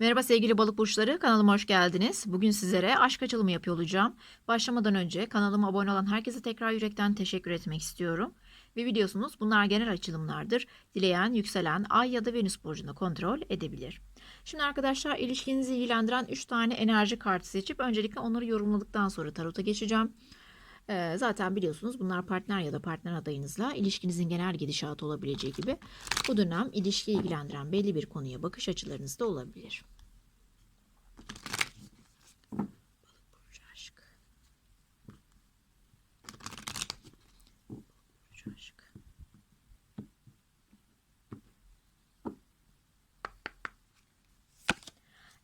Merhaba sevgili balık burçları, kanalıma hoş geldiniz. Bugün sizlere aşk açılımı yapıyor olacağım. Başlamadan önce kanalıma abone olan herkese tekrar yürekten teşekkür etmek istiyorum. Ve biliyorsunuz bunlar genel açılımlardır. Dileyen, yükselen, ay ya da venüs burcunu kontrol edebilir. Şimdi arkadaşlar ilişkinizi ilgilendiren 3 tane enerji kartı seçip öncelikle onları yorumladıktan sonra tarota geçeceğim. Ee, zaten biliyorsunuz bunlar partner ya da partner adayınızla ilişkinizin genel gidişatı olabileceği gibi bu dönem ilişkiyi ilgilendiren belli bir konuya bakış açılarınız da olabilir. Balık burcu aşk. Balık burcu aşk.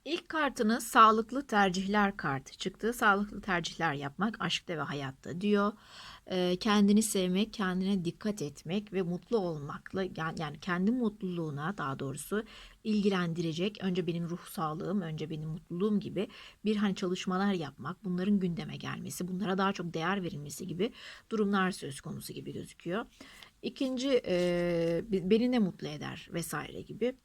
İlk kartınız sağlıklı tercihler kartı çıktı. Sağlıklı tercihler yapmak aşkta ve hayatta diyor. Ee, kendini sevmek, kendine dikkat etmek ve mutlu olmakla yani, kendi mutluluğuna daha doğrusu ilgilendirecek önce benim ruh sağlığım, önce benim mutluluğum gibi bir hani çalışmalar yapmak, bunların gündeme gelmesi, bunlara daha çok değer verilmesi gibi durumlar söz konusu gibi gözüküyor. İkinci e, beni ne mutlu eder vesaire gibi.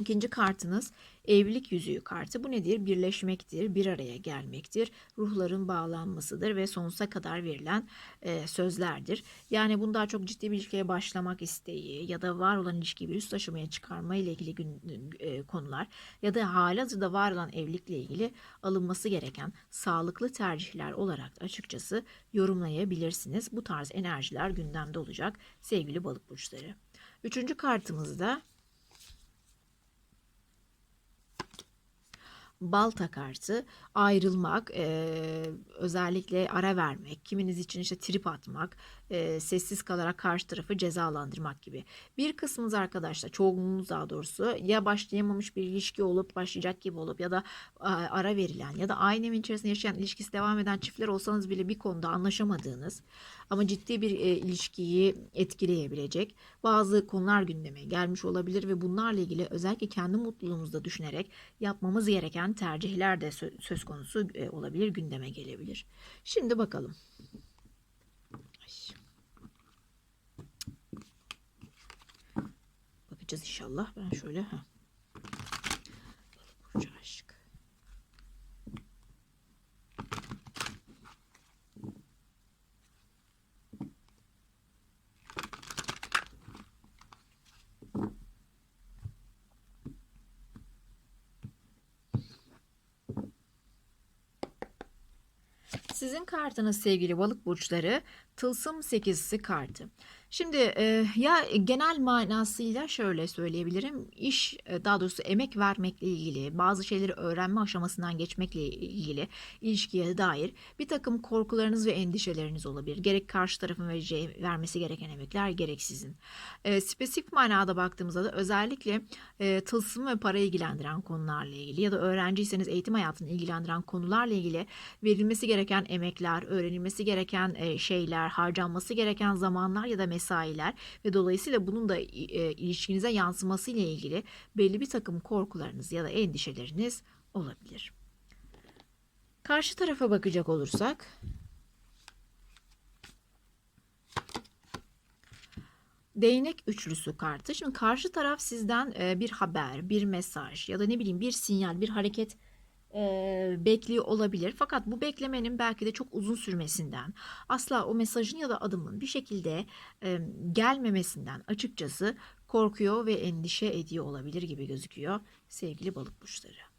İkinci kartınız evlilik yüzüğü kartı. Bu nedir? Birleşmektir, bir araya gelmektir, ruhların bağlanmasıdır ve sonsuza kadar verilen e, sözlerdir. Yani bunu daha çok ciddi bir ilişkiye başlamak isteği ya da var olan ilişkiyi bir üst aşamaya çıkarma ile ilgili gün, e, konular ya da halihazırda var olan evlilikle ilgili alınması gereken sağlıklı tercihler olarak açıkçası yorumlayabilirsiniz. Bu tarz enerjiler gündemde olacak sevgili balık burçları. Üçüncü kartımızda balta kartı ayrılmak, e, özellikle ara vermek, kiminiz için işte trip atmak, e, sessiz kalarak karşı tarafı cezalandırmak gibi. Bir kısmınız arkadaşlar, çoğunluğunuz daha doğrusu ya başlayamamış bir ilişki olup başlayacak gibi olup ya da e, ara verilen ya da aynı evin içerisinde yaşayan ilişkisi devam eden çiftler olsanız bile bir konuda anlaşamadığınız ama ciddi bir e, ilişkiyi etkileyebilecek bazı konular gündeme gelmiş olabilir ve bunlarla ilgili özellikle kendi mutluluğumuzda düşünerek yapmamız gereken tercihler de sö- söz konusu e, olabilir, gündeme gelebilir. Şimdi bakalım. Bakacağız inşallah. Ben şöyle ha. Burcu aşk. Sizin kartınız sevgili balık burçları tılsım sekizisi kartı. Şimdi e, ya genel manasıyla şöyle söyleyebilirim. İş daha doğrusu emek vermekle ilgili, bazı şeyleri öğrenme aşamasından geçmekle ilgili ilişkiye dair bir takım korkularınız ve endişeleriniz olabilir. Gerek karşı tarafın vereceği, vermesi gereken emekler gerek sizin. E, spesifik manada baktığımızda da özellikle e, tılsım ve para ilgilendiren konularla ilgili ya da öğrenciyseniz eğitim hayatını ilgilendiren konularla ilgili verilmesi gereken emekler, öğrenilmesi gereken e, şeyler, harcanması gereken zamanlar ya da mesailer ve dolayısıyla bunun da e, ilişkinize yansıması ile ilgili belli bir takım korkularınız ya da endişeleriniz olabilir. Karşı tarafa bakacak olursak Değnek üçlüsü kartı. Şimdi karşı taraf sizden e, bir haber, bir mesaj ya da ne bileyim bir sinyal, bir hareket e, bekliyor olabilir. Fakat bu beklemenin belki de çok uzun sürmesinden, asla o mesajın ya da adımın bir şekilde e, gelmemesinden açıkçası korkuyor ve endişe ediyor olabilir gibi gözüküyor sevgili balık burçları.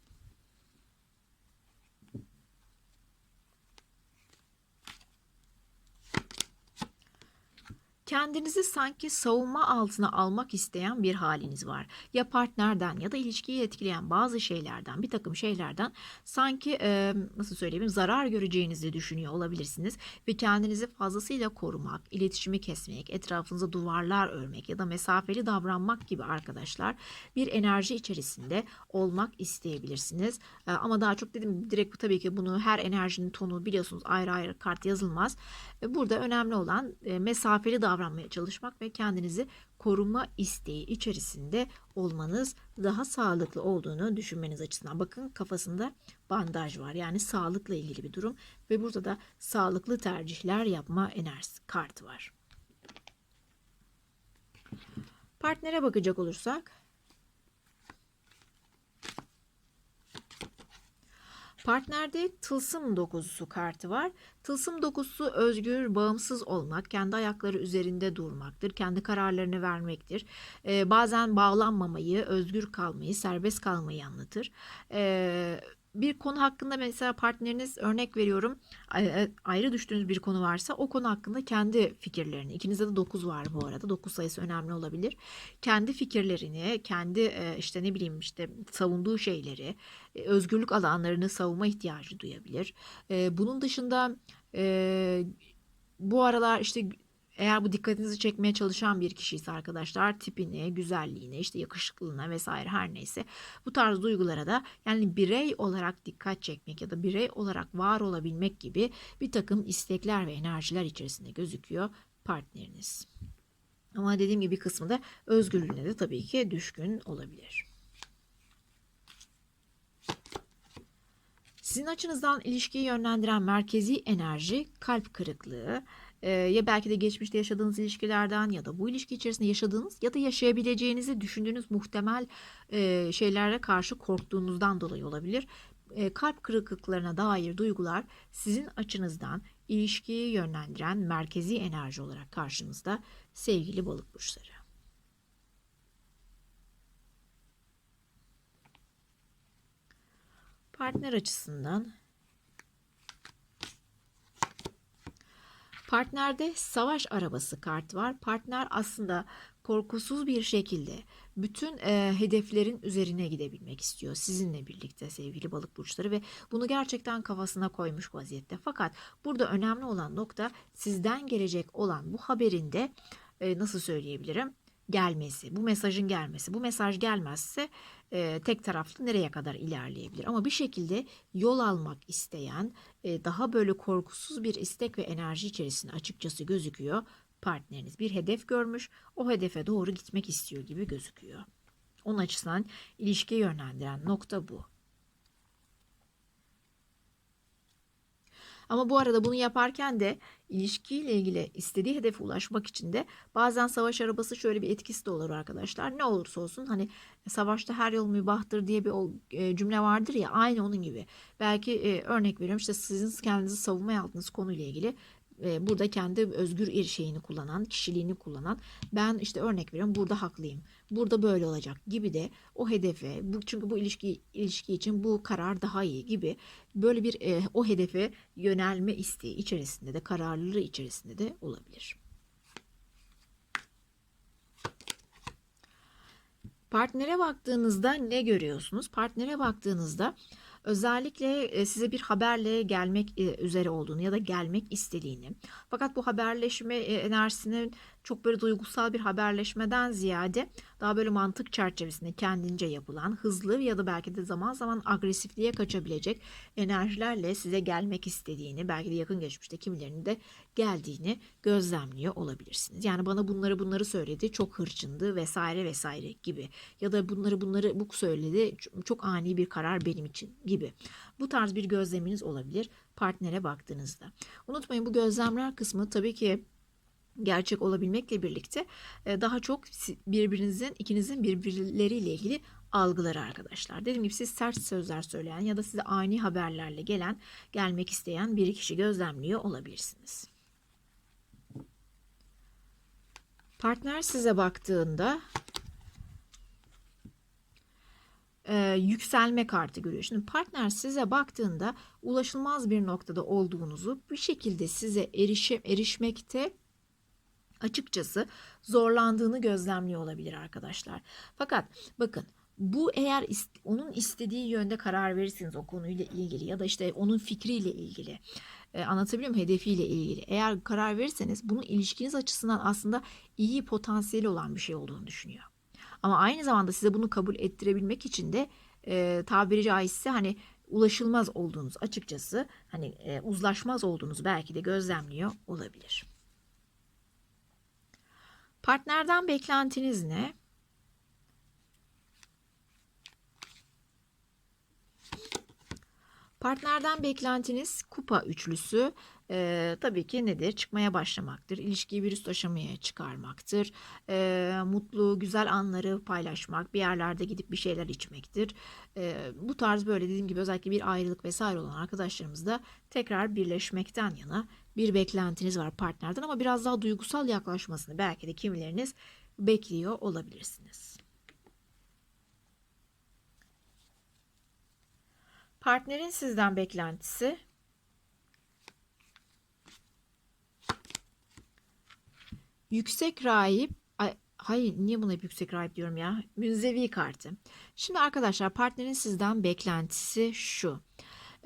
Kendinizi sanki savunma altına almak isteyen bir haliniz var. Ya partnerden ya da ilişkiyi etkileyen bazı şeylerden, bir takım şeylerden sanki e, nasıl söyleyeyim zarar göreceğinizi düşünüyor olabilirsiniz ve kendinizi fazlasıyla korumak, iletişimi kesmek, etrafınıza duvarlar örmek ya da mesafeli davranmak gibi arkadaşlar bir enerji içerisinde olmak isteyebilirsiniz. E, ama daha çok dedim direkt tabii ki bunu her enerjinin tonu biliyorsunuz ayrı ayrı kart yazılmaz. E, burada önemli olan e, mesafeli davranmaya çalışmak ve kendinizi koruma isteği içerisinde olmanız daha sağlıklı olduğunu düşünmeniz açısından. Bakın kafasında bandaj var. Yani sağlıkla ilgili bir durum ve burada da sağlıklı tercihler yapma enerjisi kartı var. Partnere bakacak olursak Partnerde tılsım dokuzusu kartı var. Tılsım dokuzusu özgür, bağımsız olmak, kendi ayakları üzerinde durmaktır, kendi kararlarını vermektir. Ee, bazen bağlanmamayı, özgür kalmayı, serbest kalmayı anlatır. Ee, bir konu hakkında mesela partneriniz örnek veriyorum ay- ayrı düştüğünüz bir konu varsa o konu hakkında kendi fikirlerini ikinizde de 9 var bu arada 9 sayısı önemli olabilir. Kendi fikirlerini kendi e, işte ne bileyim işte savunduğu şeyleri e, özgürlük alanlarını savunma ihtiyacı duyabilir. E, bunun dışında e, bu aralar işte eğer bu dikkatinizi çekmeye çalışan bir kişiyse arkadaşlar tipine, güzelliğine, işte yakışıklılığına vesaire her neyse bu tarz duygulara da yani birey olarak dikkat çekmek ya da birey olarak var olabilmek gibi bir takım istekler ve enerjiler içerisinde gözüküyor partneriniz. Ama dediğim gibi bir kısmı da özgürlüğüne de tabii ki düşkün olabilir. Sizin açınızdan ilişkiyi yönlendiren merkezi enerji kalp kırıklığı e, ya belki de geçmişte yaşadığınız ilişkilerden ya da bu ilişki içerisinde yaşadığınız ya da yaşayabileceğinizi düşündüğünüz muhtemel e, şeylere karşı korktuğunuzdan dolayı olabilir. E, kalp kırıklıklarına dair duygular sizin açınızdan ilişkiyi yönlendiren merkezi enerji olarak karşınızda sevgili balık burçları. Partner açısından Partnerde savaş arabası kart var. Partner aslında korkusuz bir şekilde bütün e, hedeflerin üzerine gidebilmek istiyor sizinle birlikte sevgili balık burçları ve bunu gerçekten kafasına koymuş vaziyette. Fakat burada önemli olan nokta sizden gelecek olan bu haberin de e, nasıl söyleyebilirim? Gelmesi, bu mesajın gelmesi. Bu mesaj gelmezse e, tek taraflı nereye kadar ilerleyebilir? Ama bir şekilde yol almak isteyen, e, daha böyle korkusuz bir istek ve enerji içerisinde açıkçası gözüküyor partneriniz. Bir hedef görmüş, o hedefe doğru gitmek istiyor gibi gözüküyor. Onun açısından ilişkiye yönlendiren nokta bu. Ama bu arada bunu yaparken de ilişkiyle ilgili istediği hedefe ulaşmak için de bazen savaş arabası şöyle bir etkisi de olur arkadaşlar. Ne olursa olsun hani savaşta her yol mübahtır diye bir e, cümle vardır ya aynı onun gibi. Belki e, örnek veriyorum işte sizin kendinizi savunmaya aldığınız konuyla ilgili burada kendi özgür şeyini kullanan, kişiliğini kullanan ben işte örnek veriyorum burada haklıyım. Burada böyle olacak gibi de o hedefe bu çünkü bu ilişki ilişki için bu karar daha iyi gibi böyle bir e, o hedefe yönelme isteği içerisinde de kararlılığı içerisinde de olabilir. Partnere baktığınızda ne görüyorsunuz? Partnere baktığınızda özellikle e, size bir haberle gelmek e, üzere olduğunu ya da gelmek istediğini. Fakat bu haberleşme e, enerjisinin çok böyle duygusal bir haberleşmeden ziyade daha böyle mantık çerçevesinde kendince yapılan hızlı ya da belki de zaman zaman agresifliğe kaçabilecek enerjilerle size gelmek istediğini belki de yakın geçmişte kimilerinin de geldiğini gözlemliyor olabilirsiniz. Yani bana bunları bunları söyledi çok hırçındı vesaire vesaire gibi ya da bunları bunları bu söyledi çok ani bir karar benim için gibi. Bu tarz bir gözleminiz olabilir partnere baktığınızda. Unutmayın bu gözlemler kısmı tabii ki gerçek olabilmekle birlikte e, daha çok birbirinizin ikinizin birbirleriyle ilgili algıları arkadaşlar. Dediğim gibi siz sert sözler söyleyen ya da size ani haberlerle gelen, gelmek isteyen bir kişi gözlemliyor olabilirsiniz. Partner size baktığında e, yükselme kartı görüyor. Şimdi partner size baktığında ulaşılmaz bir noktada olduğunuzu bir şekilde size erişe, erişmekte açıkçası zorlandığını gözlemliyor olabilir arkadaşlar. Fakat bakın bu eğer onun istediği yönde karar verirsiniz o konuyla ilgili ya da işte onun fikriyle ilgili e, anlatabiliyor muyum hedefiyle ilgili eğer karar verirseniz bunu ilişkiniz açısından aslında iyi potansiyeli olan bir şey olduğunu düşünüyor. Ama aynı zamanda size bunu kabul ettirebilmek için de e, tabiri caizse hani ulaşılmaz olduğunuz açıkçası hani e, uzlaşmaz olduğunuz belki de gözlemliyor olabilir. Partnerden beklentiniz ne? Partnerden beklentiniz kupa üçlüsü. Ee, tabii ki nedir? Çıkmaya başlamaktır. İlişkiyi bir üst aşamaya çıkarmaktır. Ee, mutlu, güzel anları paylaşmak, bir yerlerde gidip bir şeyler içmektir. Ee, bu tarz böyle dediğim gibi özellikle bir ayrılık vesaire olan arkadaşlarımızda tekrar birleşmekten yana bir beklentiniz var partnerden ama biraz daha duygusal yaklaşmasını belki de kimileriniz bekliyor olabilirsiniz. Partnerin sizden beklentisi yüksek rahip ay, hayır niye buna yüksek rahip diyorum ya münzevi kartı. Şimdi arkadaşlar partnerin sizden beklentisi şu.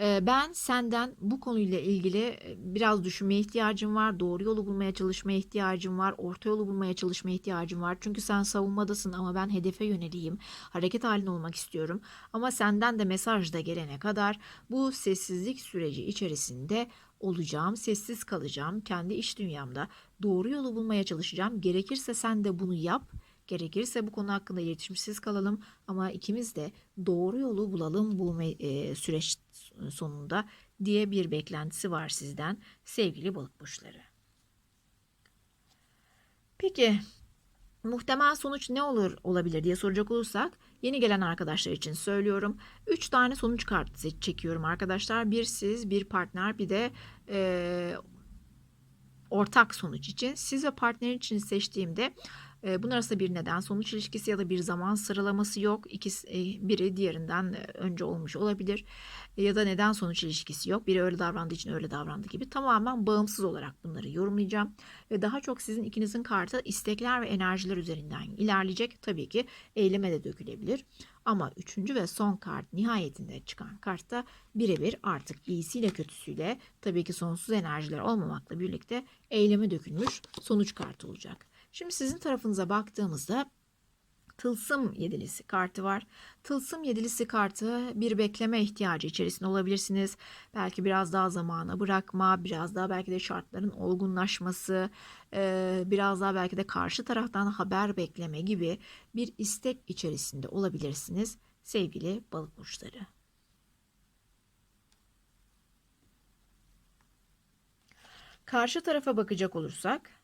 Ben senden bu konuyla ilgili biraz düşünmeye ihtiyacım var. Doğru yolu bulmaya çalışmaya ihtiyacım var. Orta yolu bulmaya çalışmaya ihtiyacım var. Çünkü sen savunmadasın ama ben hedefe yöneleyim. Hareket halinde olmak istiyorum. Ama senden de mesaj da gelene kadar bu sessizlik süreci içerisinde olacağım. Sessiz kalacağım. Kendi iç dünyamda doğru yolu bulmaya çalışacağım. Gerekirse sen de bunu yap. Gerekirse bu konu hakkında iletişimsiz kalalım ama ikimiz de doğru yolu bulalım bu e, süreç sonunda diye bir beklentisi var sizden sevgili balık burçları. Peki muhtemel sonuç ne olur olabilir diye soracak olursak yeni gelen arkadaşlar için söylüyorum. 3 tane sonuç kartı çekiyorum arkadaşlar. Bir siz, bir partner, bir de e, ortak sonuç için. Siz ve partner için seçtiğimde e, bunun arasında bir neden sonuç ilişkisi ya da bir zaman sıralaması yok. İkisi, e, biri diğerinden e, önce olmuş olabilir. E, ya da neden sonuç ilişkisi yok. Biri öyle davrandığı için öyle davrandı gibi. Tamamen bağımsız olarak bunları yorumlayacağım. Ve daha çok sizin ikinizin kartı istekler ve enerjiler üzerinden ilerleyecek. Tabii ki eyleme de dökülebilir. Ama üçüncü ve son kart nihayetinde çıkan kartta birebir artık iyisiyle kötüsüyle tabii ki sonsuz enerjiler olmamakla birlikte eyleme dökülmüş sonuç kartı olacak. Şimdi sizin tarafınıza baktığımızda Tılsım yedilisi kartı var. Tılsım yedilisi kartı bir bekleme ihtiyacı içerisinde olabilirsiniz. Belki biraz daha zamana bırakma, biraz daha belki de şartların olgunlaşması, e, biraz daha belki de karşı taraftan haber bekleme gibi bir istek içerisinde olabilirsiniz sevgili balık burçları. Karşı tarafa bakacak olursak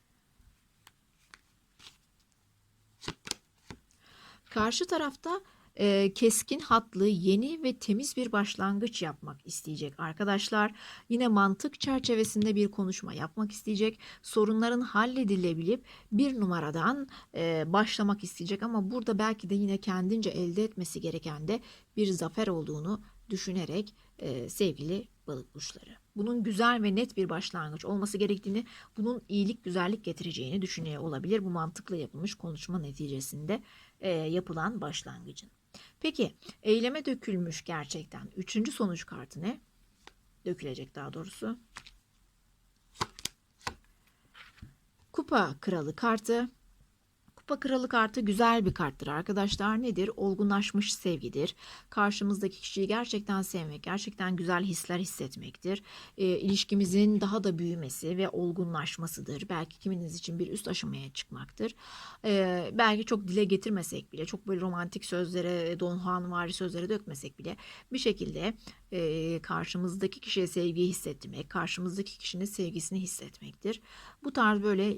Karşı tarafta e, keskin hatlı, yeni ve temiz bir başlangıç yapmak isteyecek arkadaşlar. Yine mantık çerçevesinde bir konuşma yapmak isteyecek. Sorunların halledilebilip bir numaradan e, başlamak isteyecek ama burada belki de yine kendince elde etmesi gereken de bir zafer olduğunu düşünerek e, sevgili balık burçları. Bunun güzel ve net bir başlangıç olması gerektiğini, bunun iyilik, güzellik getireceğini düşünüyor olabilir. Bu mantıkla yapılmış konuşma neticesinde e, yapılan başlangıcın. Peki eyleme dökülmüş gerçekten üçüncü sonuç kartı ne? Dökülecek daha doğrusu. Kupa kralı kartı. Kupa kralı kartı güzel bir karttır arkadaşlar. Nedir? Olgunlaşmış sevgidir. Karşımızdaki kişiyi gerçekten sevmek, gerçekten güzel hisler hissetmektir. E, ilişkimizin daha da büyümesi ve olgunlaşmasıdır. Belki kiminiz için bir üst aşamaya çıkmaktır. E, belki çok dile getirmesek bile, çok böyle romantik sözlere, Don Juan vari sözlere dökmesek bile bir şekilde e, karşımızdaki kişiye sevgiyi hissettirmek, karşımızdaki kişinin sevgisini hissetmektir. Bu tarz böyle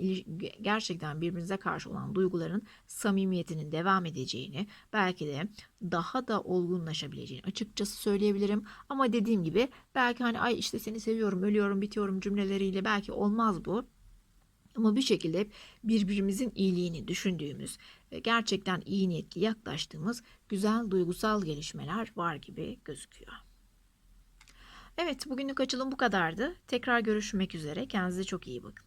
gerçekten birbirinize karşı olan duyguların samimiyetinin devam edeceğini, belki de daha da olgunlaşabileceğini açıkçası söyleyebilirim. Ama dediğim gibi belki hani ay işte seni seviyorum, ölüyorum, bitiyorum cümleleriyle belki olmaz bu. Ama bir şekilde birbirimizin iyiliğini düşündüğümüz ve gerçekten iyi niyetli yaklaştığımız güzel duygusal gelişmeler var gibi gözüküyor. Evet, bugünlük açılım bu kadardı. Tekrar görüşmek üzere. Kendinize çok iyi bakın.